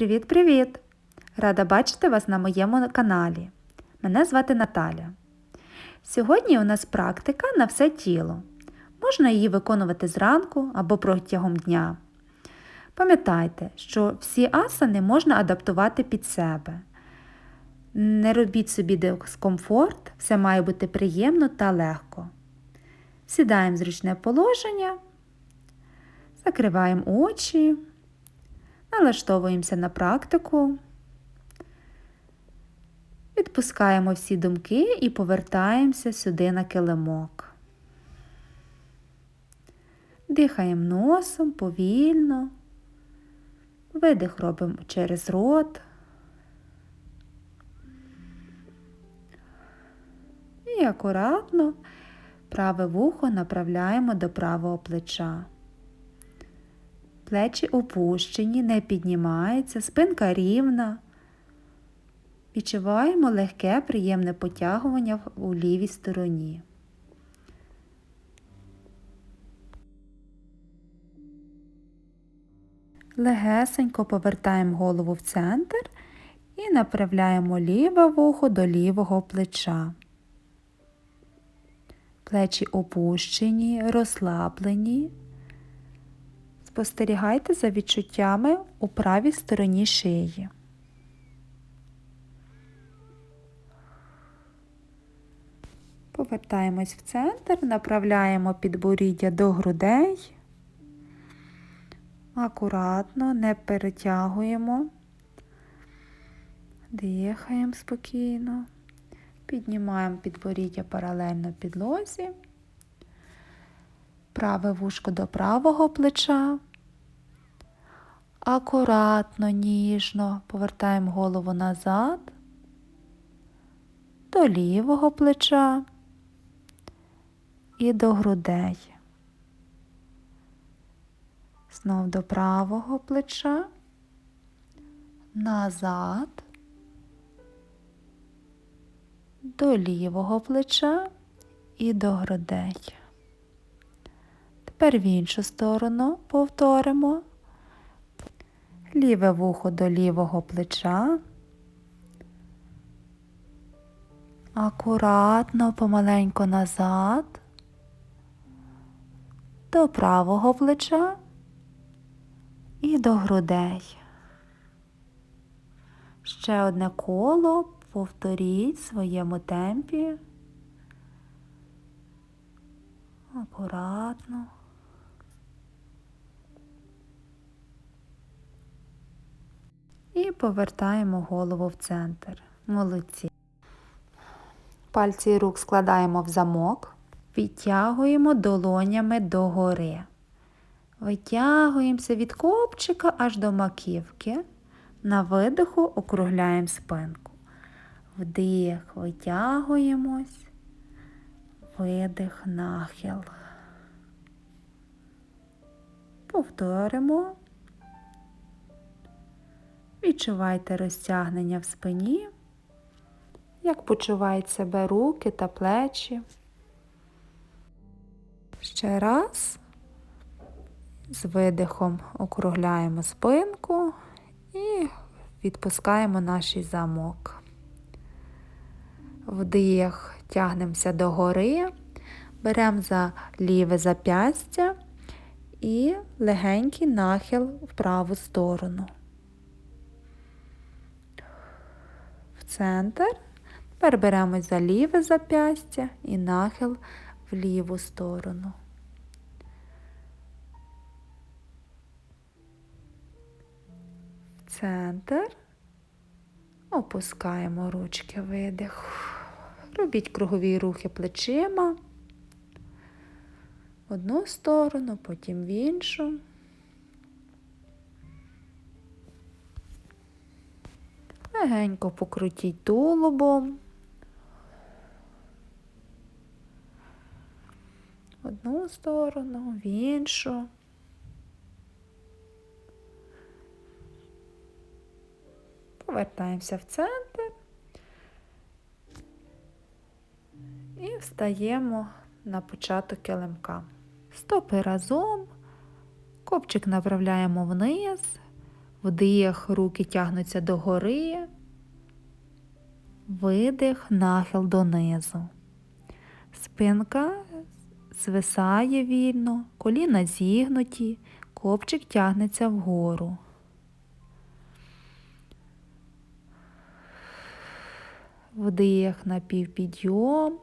Привіт-привіт! Рада бачити вас на моєму каналі. Мене звати Наталя. Сьогодні у нас практика на все тіло. Можна її виконувати зранку або протягом дня. Пам'ятайте, що всі асани можна адаптувати під себе. Не робіть собі дискомфорт, все має бути приємно та легко. Сідаємо в зручне положення, закриваємо очі. Налаштовуємося на практику, відпускаємо всі думки і повертаємося сюди на килимок. Дихаємо носом повільно, видих робимо через рот. І акуратно праве вухо направляємо до правого плеча. Плечі опущені, не піднімаються, спинка рівна. Відчуваємо легке, приємне потягування у лівій стороні. Легесенько повертаємо голову в центр і направляємо ліве вухо до лівого плеча. Плечі опущені, розслаблені. Спостерігайте за відчуттями у правій стороні шиї. Повертаємось в центр, направляємо підборіддя до грудей. Акуратно, не перетягуємо, дихаємо спокійно, піднімаємо підборіддя паралельно підлозі праве вушко до правого плеча. Акуратно, ніжно повертаємо голову назад, до лівого плеча і до грудей. Знов до правого плеча, назад, до лівого плеча і до грудей. Тепер в іншу сторону повторимо. Ліве вухо до лівого плеча. Акуратно, помаленько назад, до правого плеча і до грудей. Ще одне коло повторіть в своєму темпі. Акуратно. І повертаємо голову в центр. Молодці. Пальці рук складаємо в замок, відтягуємо долонями догори. Витягуємося від копчика аж до маківки. На видиху округляємо спинку. Вдих, витягуємось, видих, нахил. Повторимо. Відчувайте розтягнення в спині, як почувають себе руки та плечі. Ще раз з видихом округляємо спинку і відпускаємо наш замок. Вдих, тягнемося догори, беремо за ліве зап'ястя і легенький нахил в праву сторону. Центр. Тепер беремо за ліве зап'ястя і нахил в ліву сторону. В Центр. Опускаємо ручки видих. Робіть кругові рухи плечима. В одну сторону, потім в іншу. Легенько покрутіть тулубом. В одну сторону, в іншу. Повертаємося в центр і встаємо на початок килимка. Стопи разом, копчик направляємо вниз, Вдих, руки тягнуться догори. Видих, нахил донизу. Спинка звисає вільно, коліна зігнуті, копчик тягнеться вгору. Вдих на півпідйом.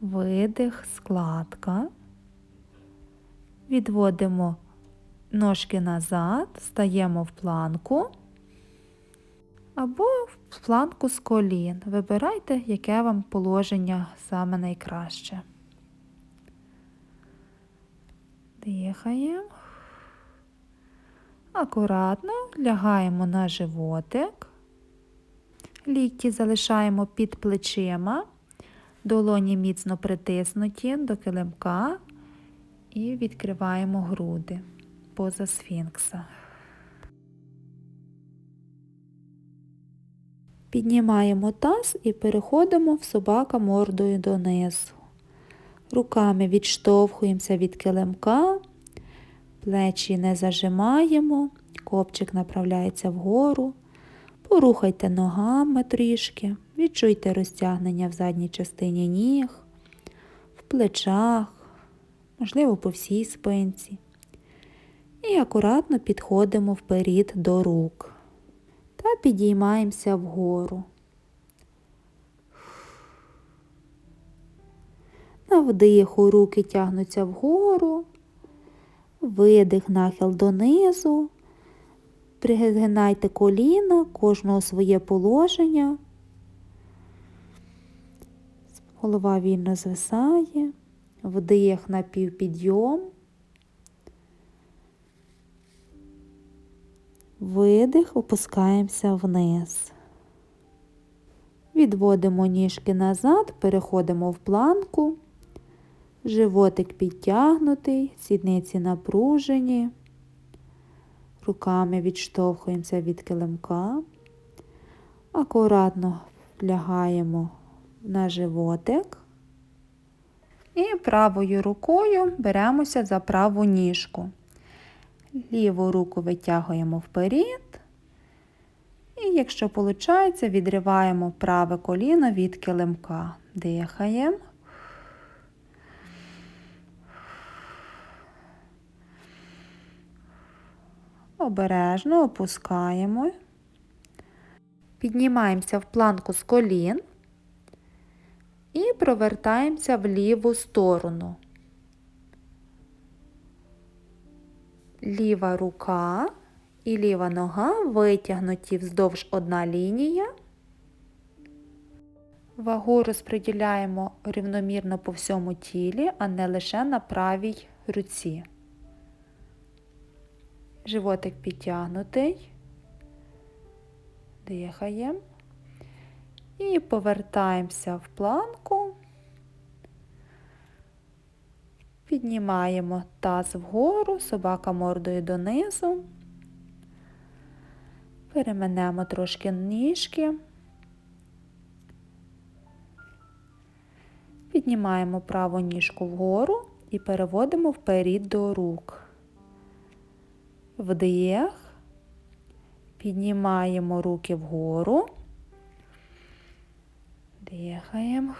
Видих, складка. Відводимо ножки назад, стаємо в планку або в планку з колін. Вибирайте, яке вам положення саме найкраще. Дихаємо. Акуратно лягаємо на животик. Лікті залишаємо під плечима, долоні міцно притиснуті до килимка і відкриваємо груди поза сфінкса. Піднімаємо таз і переходимо в собака мордою донизу. Руками відштовхуємося від килимка, плечі не зажимаємо, копчик направляється вгору. Порухайте ногами трішки, відчуйте розтягнення в задній частині ніг, в плечах, можливо, по всій спинці. І акуратно підходимо вперед до рук та підіймаємося вгору. На вдиху руки тягнуться вгору, видих нахил донизу, пригинайте коліна, кожного своє положення. Голова вільно звисає, вдих на півпідйом. Видих, опускаємося вниз. Відводимо ніжки назад, переходимо в планку, животик підтягнутий, сідниці напружені, руками відштовхуємося від килимка, акуратно лягаємо на животик і правою рукою беремося за праву ніжку. Ліву руку витягуємо вперед. І, якщо виходить, відриваємо праве коліно від килимка. Дихаємо. Обережно опускаємо. Піднімаємося в планку з колін і провертаємося в ліву сторону. Ліва рука і ліва нога витягнуті вздовж одна лінія. Вагу розподіляємо рівномірно по всьому тілі, а не лише на правій руці. Животик підтягнутий, дихаємо і повертаємося в планку. Піднімаємо таз вгору, собака мордою донизу. Переменемо трошки ніжки. Піднімаємо праву ніжку вгору і переводимо вперед до рук. Вдих. Піднімаємо руки вгору. Дихаємо.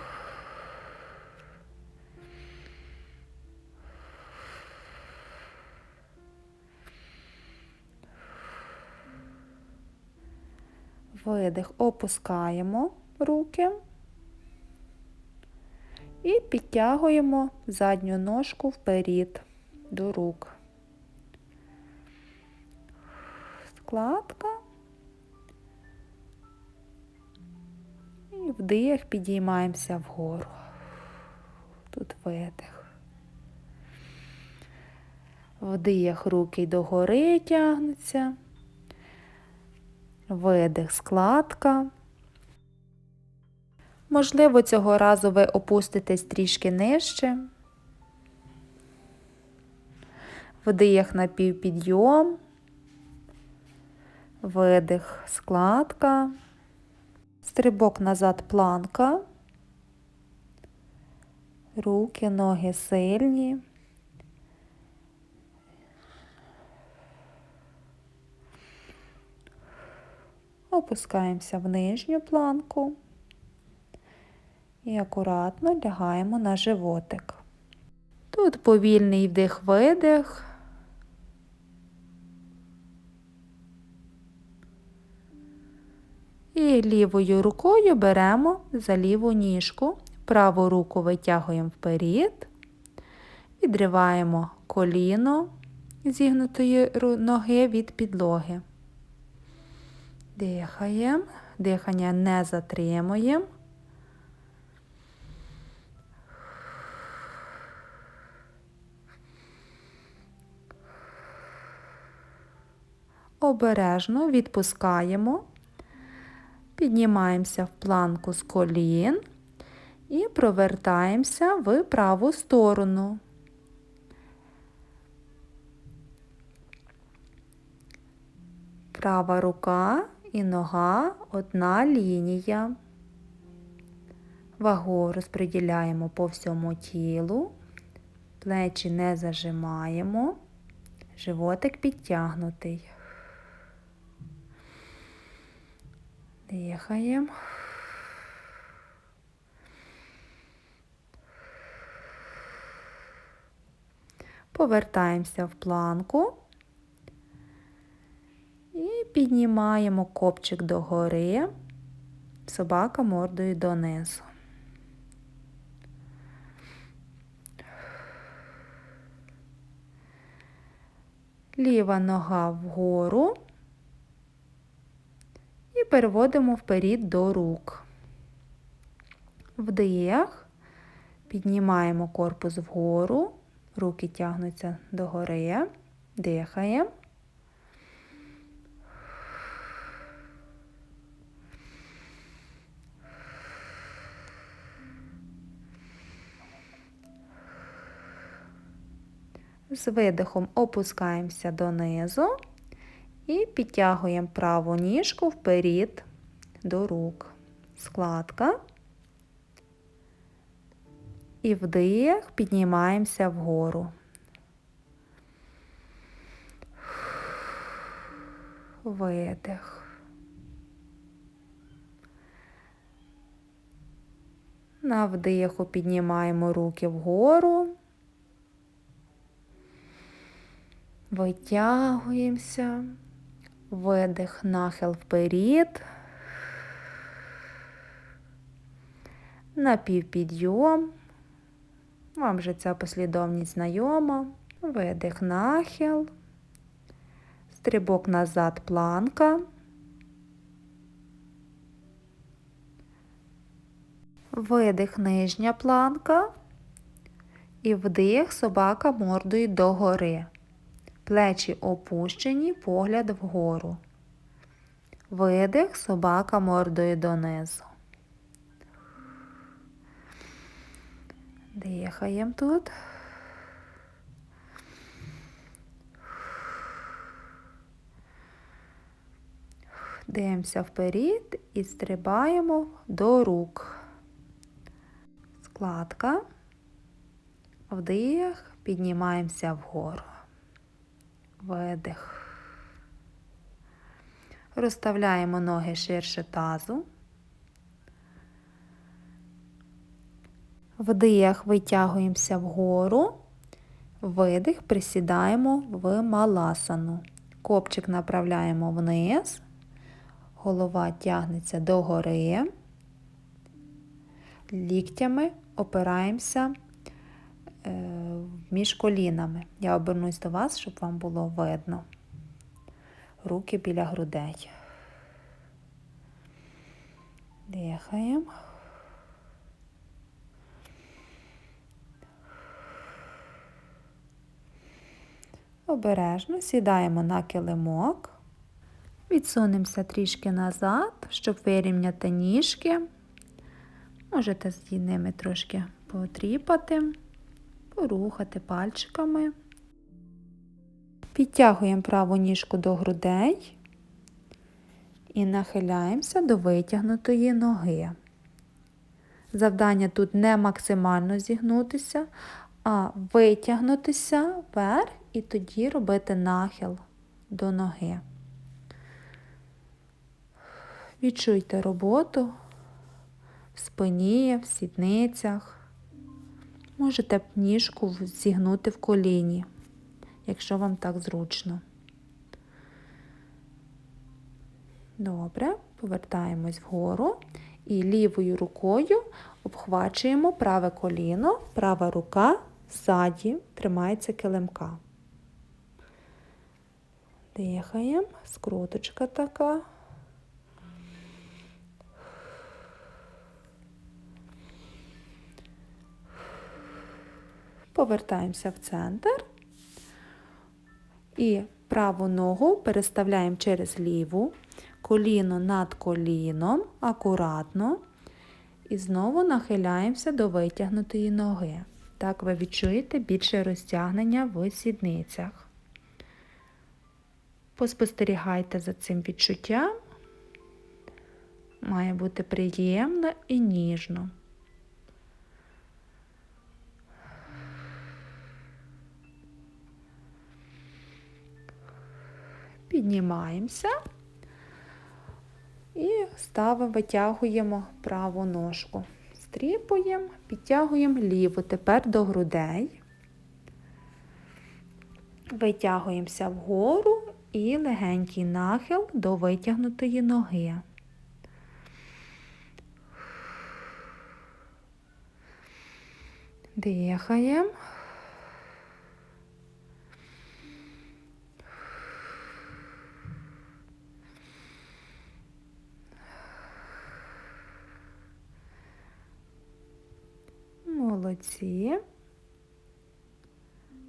Видих, опускаємо руки і підтягуємо задню ножку вперед до рук. Складка. І вдих, підіймаємося вгору. Тут видих. Вдих, руки догори тягнуться видих, складка. Можливо, цього разу ви опуститесь трішки нижче. Вдих на півпідйом, видих, складка, стрибок назад планка, руки, ноги сильні. Опускаємося в нижню планку і акуратно лягаємо на животик. Тут повільний вдих-видих. І лівою рукою беремо за ліву ніжку, праву руку витягуємо вперед, відриваємо коліно зігнутої ноги від підлоги. Дихаємо, дихання не затримуємо. Обережно відпускаємо, піднімаємося в планку з колін і провертаємося в праву сторону. Права рука і нога одна лінія. Вагу розподіляємо по всьому тілу, плечі не зажимаємо, животик підтягнутий. Дихаємо. Повертаємося в планку піднімаємо копчик догори, собака мордою донизу. Ліва нога вгору і переводимо вперед до рук. Вдих, піднімаємо корпус вгору, руки тягнуться догори, дихаємо. З видихом опускаємося донизу і підтягуємо праву ніжку вперед до рук. Складка. І вдих, піднімаємося вгору. Видих. На вдиху піднімаємо руки вгору. Витягуємося, видих, нахил вперед, напівпідйом. Вам вже ця послідовність знайома. Видих, нахил, стрибок назад, планка. Видих, нижня планка. І вдих, собака мордою догори. Плечі опущені, погляд вгору. Видих, собака мордою донизу. Дихаємо тут. Дивимося вперед і стрибаємо до рук. Складка. Вдих, піднімаємося вгору. Видих. Розставляємо ноги ширше тазу. Вдих, витягуємося вгору. Видих, присідаємо в маласану. Копчик направляємо вниз. Голова тягнеться догори. Ліктями опираємося між колінами. Я обернусь до вас, щоб вам було видно. Руки біля грудей. Дихаємо. Обережно сідаємо на килимок, відсунемося трішки назад, щоб вирівняти ніжки. Можете з ними трошки потріпати порухати пальчиками. Підтягуємо праву ніжку до грудей і нахиляємося до витягнутої ноги. Завдання тут не максимально зігнутися, а витягнутися вверх і тоді робити нахил до ноги. Відчуйте роботу в спині, в сідницях. Можете ніжку зігнути в коліні, якщо вам так зручно. Добре, повертаємось вгору і лівою рукою обхвачуємо праве коліно, права рука ззаді тримається килимка. Дихаємо, скруточка така. Повертаємося в центр і праву ногу переставляємо через ліву, коліно над коліном, акуратно. І знову нахиляємося до витягнутої ноги. Так ви відчуєте більше розтягнення в сідницях. Поспостерігайте за цим відчуттям. Має бути приємно і ніжно. Піднімаємося і ставимо, витягуємо праву ножку. Стріпуємо, підтягуємо ліву, тепер до грудей. Витягуємося вгору і легенький нахил до витягнутої ноги. Дихаємо. Молодці.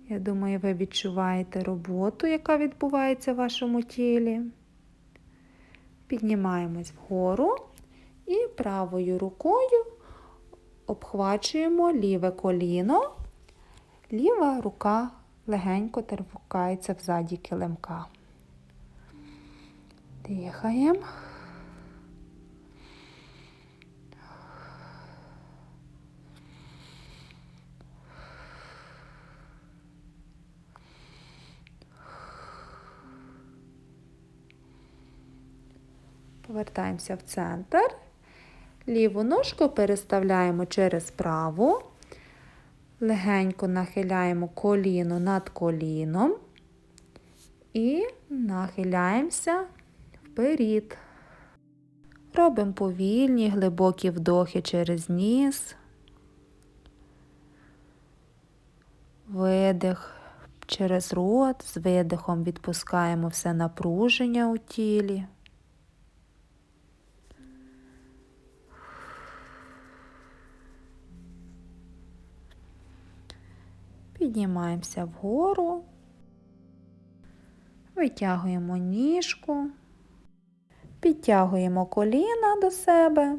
Я думаю, ви відчуваєте роботу, яка відбувається в вашому тілі. Піднімаємось вгору і правою рукою обхвачуємо ліве коліно, ліва рука легенько терпукається взаді килимка. Дихаємо. Повертаємося в центр. Ліву ножку переставляємо через праву, легенько нахиляємо коліно над коліном і нахиляємося вперед. Робимо повільні, глибокі вдохи через ніс, видих через рот, з видихом відпускаємо все напруження у тілі. Піднімаємося вгору, витягуємо ніжку, підтягуємо коліна до себе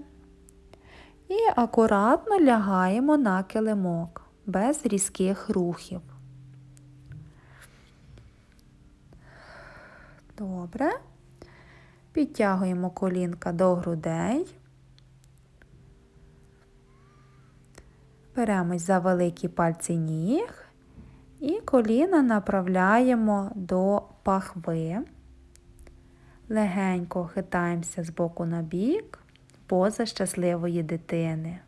і акуратно лягаємо на килимок без різких рухів. Добре. Підтягуємо колінка до грудей. Беремось за великі пальці ніг і коліна направляємо до пахви. Легенько хитаємося з боку на бік, поза щасливої дитини.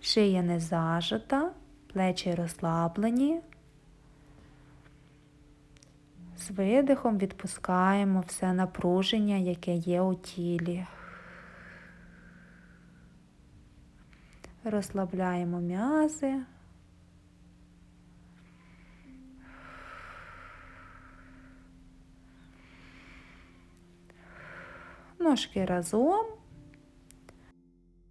Шия не зажата, плечі розслаблені. З видихом відпускаємо все напруження, яке є у тілі. Розслабляємо м'язи. Ножки разом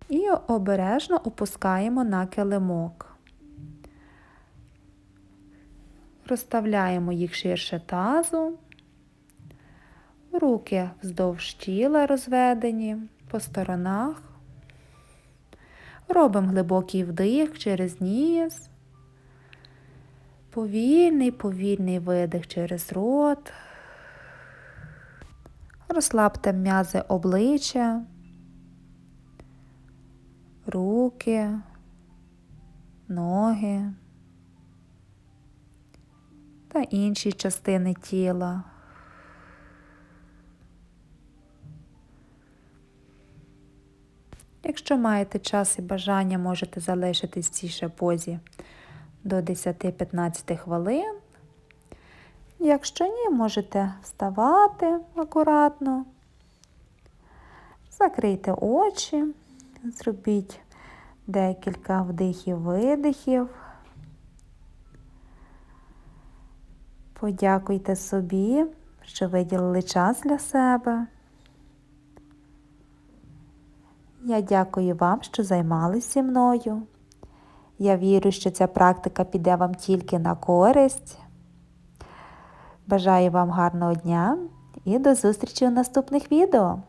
і обережно опускаємо на килимок. Розставляємо їх ширше тазу, руки вздовж тіла розведені по сторонах. Робимо глибокий вдих через ніс, повільний, повільний видих через рот. Розслабте м'язи обличчя, руки, ноги та інші частини тіла. Якщо маєте час і бажання, можете залишитись в цій ще позі до 10-15 хвилин. Якщо ні, можете вставати акуратно, закрийте очі, зробіть декілька вдихів-видихів. Подякуйте собі, що виділили час для себе. Я дякую вам, що займалися зі мною. Я вірю, що ця практика піде вам тільки на користь. Бажаю вам гарного дня і до зустрічі у наступних відео!